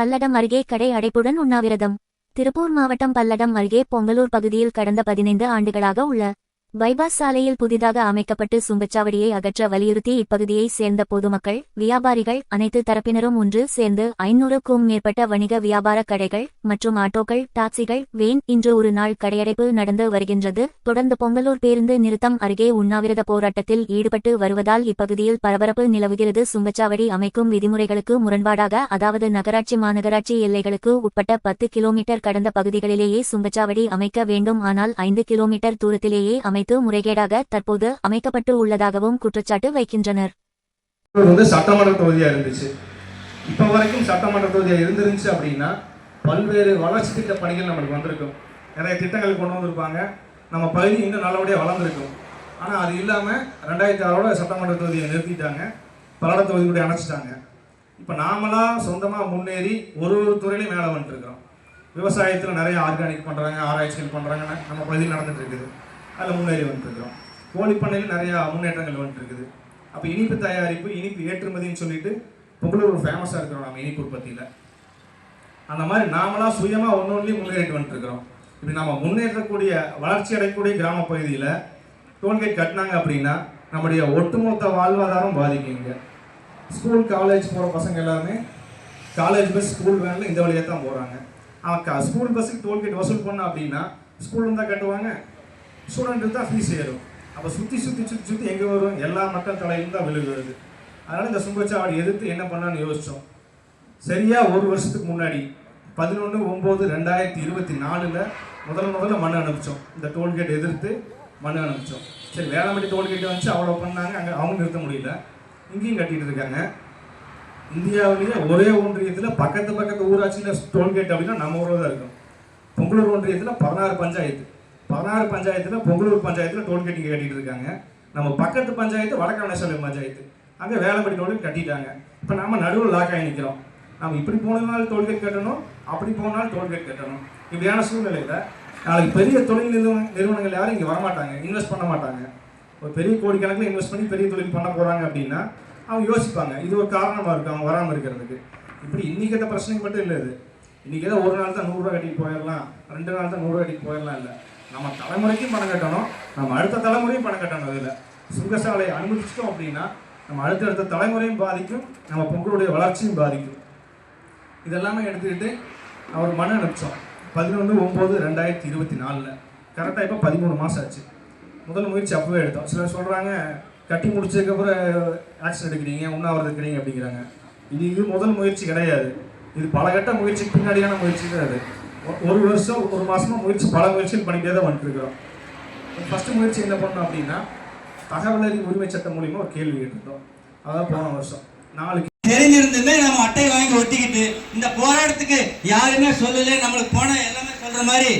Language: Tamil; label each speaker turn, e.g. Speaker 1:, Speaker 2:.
Speaker 1: பல்லடம் அருகே கடை அடைப்புடன் உண்ணாவிரதம். திருப்பூர் மாவட்டம் பல்லடம் அருகே பொங்கலூர் பகுதியில் கடந்த பதினைந்து ஆண்டுகளாக உள்ள பைபாஸ் சாலையில் புதிதாக அமைக்கப்பட்டு சுங்கச்சாவடியை அகற்ற வலியுறுத்தி இப்பகுதியைச் சேர்ந்த பொதுமக்கள் வியாபாரிகள் அனைத்து தரப்பினரும் ஒன்று சேர்ந்து ஐநூறுக்கும் மேற்பட்ட வணிக வியாபார கடைகள் மற்றும் ஆட்டோக்கள் டாக்ஸிகள் வேன் இன்று ஒரு நாள் கடையடைப்பு நடந்து வருகின்றது. தொடர்ந்து பொங்கலூர் பேருந்து நிறுத்தம் அருகே உண்ணாவிரத போராட்டத்தில் ஈடுபட்டு வருவதால் இப்பகுதியில் பரபரப்பு நிலவுகிறது. சுங்கச்சாவடி அமைக்கும் விதிமுறைகளுக்கு முரண்பாடாக அதாவது நகராட்சி மாநகராட்சி எல்லைகளுக்கு உட்பட்ட பத்து கிலோமீட்டர் கடந்த பகுதிகளிலேயே சுங்கச்சாவடி அமைக்க வேண்டும். ஆனால் ஐந்து கிலோமீட்டர் தூரத்திலேயே அமைத்து முறைகேடாக தற்போது அமைக்கப்பட்டு உள்ளதாகவும் குற்றச்சாட்டு வைக்கின்றனர்.
Speaker 2: வந்து சட்டமன்ற தொகுதியா இருந்துச்சு. இப்போ வரைக்கும் சட்டமன்ற தொகுதியா இருந்துருந்துச்சு அப்படின்னா பல்வேறு வளர்ச்சி திட்ட பணிகள் நம்மளுக்கு வந்திருக்கும். நிறைய திட்டங்கள் கொண்டு வந்திருப்பாங்க. நம்ம பகுதி இன்னும் நல்லபடியாக வளர்ந்துருக்கும். ஆனால் அது இல்லாமல் ரெண்டாயிரத்தி ஆறோட சட்டமன்ற தொகுதியை நிறுத்திட்டாங்க. பல்லட தொகுதி கூட அணைச்சிட்டாங்க. இப்போ நாமளாக சொந்தமாக முன்னேறி ஒரு ஒரு துறையிலையும் மேலே வந்துட்டுருக்கோம் விவசாயத்தில் நிறைய ஆர்கானிக் பண்ணுறாங்க ஆராய்ச்சிகள் பண்ணுறாங்க நம்ம பகுதியில் நடந்துட்டு இருக்குது. அதில் முன்னேறி வந்துட்டுருக்கிறோம் கோழிப்பண்ணையில் நிறையா முன்னேற்றங்கள் வந்துட்டுருக்குது அப்போ இனிப்பு தயாரிப்பு இனிப்பு ஏற்றுமதின்னு சொல்லிட்டு பொங்கலூர் ஒரு ஃபேமஸாக இருக்கிறோம் நம்ம இனிப்பு உற்பத்தியில். அந்த மாதிரி நாமளாக சுயமாக ஒன்று ஒன்றுலையும் முன்னேறிட்டு வந்துட்டுருக்கிறோம் இப்படி நம்ம முன்னேற்றக்கூடிய வளர்ச்சி அடையக்கூடிய கிராம பகுதியில் டோல்கேட் கட்டினாங்க அப்படின்னா நம்முடைய ஒட்டுமொத்த வாழ்வாதாரம் பாதிக்குங்க. ஸ்கூல் காலேஜ் போகிற பசங்க எல்லாருமே காலேஜ் பஸ் ஸ்கூல் வேனில் இந்த வழியாக தான் போகிறாங்க அவன் க ஸ்கூல் பஸ்ஸுக்கு டோல்கேட் வசூல் பண்ண அப்படின்னா ஸ்கூல் இருந்தால் கட்டுவாங்க ஸ்டூடெண்ட்டு தான் ஃபீஸ் ஏறும் அப்போ சுற்றி சுற்றி சுற்றி சுற்றி எங்கே வரும்? எல்லா மக்கள் தலையிலும் தான் விழுகிறது அதனால் இந்த சுங்கச்சாவடி எதிர்த்து என்ன பண்ணலான்னு யோசித்தோம் சரியாக ஒரு வருஷத்துக்கு முன்னாடி பதினொன்று ஒம்பது ரெண்டாயிரத்தி இருபத்தி நாலில் முதல்ல முதல்ல மண் அனுப்பிச்சோம். இந்த டோல்கேட் எதிர்த்து மண் அனுப்பிச்சோம். சரி வேளாண்மட்டி டோல்கேட்டை வந்துச்சு அவ்வளோ பண்ணாங்க. அங்கே அவங்க நிறுத்த முடியல. இங்கேயும் கட்டிகிட்டு இருக்காங்க. இந்தியாவிலேயே ஒரே ஒன்றியத்தில் பக்கத்து பக்கத்து ஊராட்சியில் டோல்கேட் அப்படின்னா நம்ம ஊரில் தான் இருக்கும். பொங்கலூர் ஒன்றியத்தில் பதினாறு பஞ்சாயத்து. பதினாறு பஞ்சாயத்தில் பொங்கலூர் பஞ்சாயத்தில் டோல்கேட் இங்கே கட்டிட்டு இருக்காங்க. நம்ம பக்கத்து பஞ்சாயத்து வடக்கணேஸ்வரம் பஞ்சாயத்து. அங்கே வேலைப்படி டோல்கேட் கட்டிட்டாங்க. இப்போ நம்ம நடுவில் லாக் ஆகி நிற்கிறோம் நம்ம இப்படி போனதுனால டோல்கேட் கட்டணும் அப்படி போனாலும் டோல்கேட் கட்டணும். இப்படியான சூழ்நிலையில் நாளைக்கு பெரிய தொழில் நிறுவன நிறுவனங்கள் யாரும் இங்கே வரமாட்டாங்க இன்வெஸ்ட் பண்ண மாட்டாங்க. ஒரு பெரிய கோடிக்கணக்கில் இன்வெஸ்ட் பண்ணி பெரிய தொழில் பண்ண போகிறாங்க அப்படின்னா அவங்க யோசிப்பாங்க இது ஒரு காரணமாக இருக்கும் அவங்க வராமல் இருக்கிறதுக்கு. இப்படி இன்றைக்கி அந்த பிரச்சனை மட்டும் இல்லை இது. இன்றைக்கி ஏதோ ஒரு நாள் தான் நூறுரூவா கட்டிட்டு போயிடலாம் ரெண்டு நாள் தான் நூறுரூவா கட்டிட்டு போயிடலாம் இல்லை. நம்ம தலைமுறைக்கும் பணம் கட்டணும். நம்ம அடுத்த தலைமுறையும் பணம் கட்டணும் அதில். சுங்கசாலையை அனுமதிச்சிட்டோம் அப்படின்னா நம்ம அடுத்தடுத்த தலைமுறையும் பாதிக்கும் நம்ம பொங்கலுடைய வளர்ச்சியும் பாதிக்கும். இதெல்லாமே எடுத்துக்கிட்டு அவர் மனு அனுப்பிச்சோம் பதினொன்று ஒம்பது ரெண்டாயிரத்தி இருபத்தி நாலில். கரெக்டாக இப்போ பதிமூணு மாதம் ஆச்சு. முதல் முயற்சி அப்போவே எடுத்தோம். சிலர் சொல்கிறாங்க கட்டி முடிச்சதுக்கப்புறம் ஆக்ஷன் eh, எடுக்கிறீங்க உண்ணாவிரதம் இருக்கிறீங்க அப்படிங்கிறாங்க. இது இது முதல் முயற்சி கிடையாது. இது பல கட்ட முயற்சிக்கு பின்னாடியான முயற்சி தான் அது. ஒரு வருஷம் ஒரு மாதமாக முயற்சி பல முயற்சிகள் பண்ணிட்டே தான் வந்துட்டுருக்கிறோம். ஃபஸ்ட்டு முயற்சி என்ன பண்ணோம் அப்படின்னா தகவல் உரிமை சட்டம் மூலிமா ஒரு கேள்வி கேட்டிருந்தோம். அதான் போன வருஷம். நாலு
Speaker 3: தெரிஞ்சிருந்துமே நம்ம அட்டை வாங்கி ஒட்டிக்கிட்டு இந்த போராட்டத்துக்கு யாருமே சொல்லல நம்மளுக்கு போன எல்லாமே சொல்கிற மாதிரி